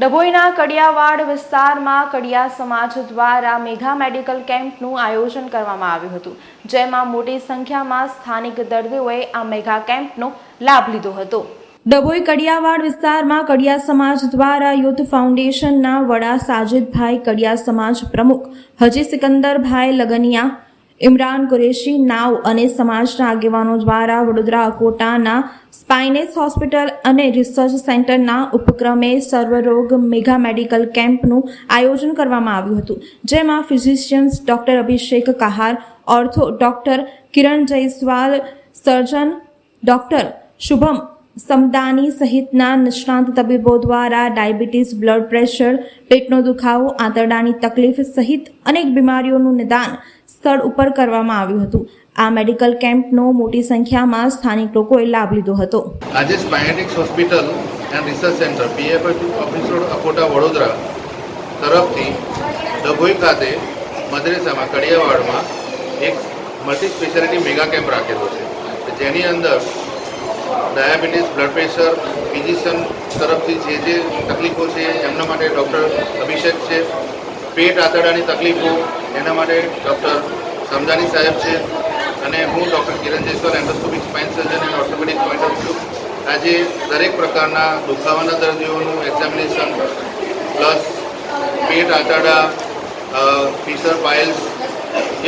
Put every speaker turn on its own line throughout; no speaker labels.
ડભોઈના કડિયાવાડ વિસ્તારમાં કડિયા સમાજ દ્વારા મેઘા મેડિકલ કેમ્પનું આયોજન કરવામાં આવ્યું હતું, જેમાં મોટી સંખ્યામાં સ્થાનિક દર્દીઓએ આ મેઘા કેમ્પનો લાભ લીધો હતો. ડભોઈ કડિયાવાડ વિસ્તારમાં કડિયા સમાજ દ્વારા યુથ ફાઉન્ડેશનના વડા સાજિદભાઈ કડિયા સમાજ પ્રમુખ હજી સિકંદરભાઈ લગનિયા, ઇમરાન કુરેશી નાવ અને સમાજના આગેવાનો દ્વારા વડોદરા અકોટાના સ્પાઇનેસ હોસ્પિટલ અને રિસર્ચ સેન્ટરના ઉપક્રમે સર્વરોગ મેગા મેડિકલ કેમ્પનું આયોજન કરવામાં આવ્યું હતું, જેમાં physicians doctor Abhishek Kahar ortho doctor Kiran Jaiswal surgeon doctor Shubham Samdani સહિતના નિષ્ણાંત તબીબો દ્વારા ડાયાબિટીસ બ્લડ પ્રેશર પેટનો દુખાવો, આંતરડાની તકલીફ સહિત અનેક બીમારીઓનું નિદાન સ્થળ ઉપર કરવામાં આવ્યું હતું. આ મેડિકલ કેમ્પનો મોટી સંખ્યામાં સ્થાનિક લોકોએ લાભ લીધો હતો.
આજે Spinetics hospital and research centre PFI office road Akota Vadodara તરફથી ડભોઈ ખાતે મદ્રેસામાં, કડિયાવાડમાં એક મલ્ટી સ્પેશિયાલિટી મેગા કેમ્પ રાખેલો છે. જેની અંદર ડાયાબિટીસ, બ્લડ પ્રેશર, ફિઝિશિયન તરફથી જે જે તકલીફો છે, એમના માટે ડૉક્ટર અભિષેક છે. પેટ આંતરડાની તકલીફો, એના માટે ડૉક્ટર સમજાની સાહેબ છે. અને હું doctor Kiran Jaiswal endoscopic spine surgeon and orthopaedic point view આજે દરેક પ્રકારના દુખાવાના દર્દીઓનું એક્ઝામિનેશન પ્લસ પેટ આંતરડા ફિશર પાઇલ્સ,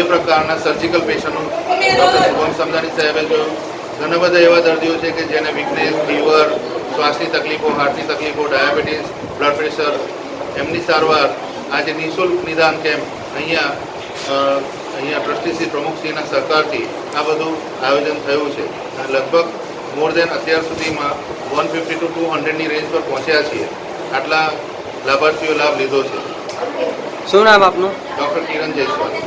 એ પ્રકારના સર્જિકલ પેશન્ટનું ડૉક્ટર શુભમ સમજાની સાહેબે જોયું. ઘણા બધા એવા દર્દીઓ છે કે જેને વીકનેસ ફીવર શ્વાસની તકલીફો, હાર્ટની તકલીફો ડાયાબિટીસ બ્લડ પ્રેશર એમની સારવાર. આજે નિઃશુલ્ક નિદાન કેમ્પ અહીંયા અહીંયા ટ્રસ્ટીશ્રી પ્રમુખશ્રીના સહકારથી આ બધું આયોજન થયું છે. અને લગભગ મોર દેન અત્યાર સુધીમાં વન ફિફ્ટી ટુ ટુ હંડ્રેડની રેન્જ પર પહોંચ્યા છીએ. આટલા લાભાર્થીઓ લાભ લીધો છે.
શું નામ આપનું?
ડૉક્ટર કિરણ જયસ્વાલ.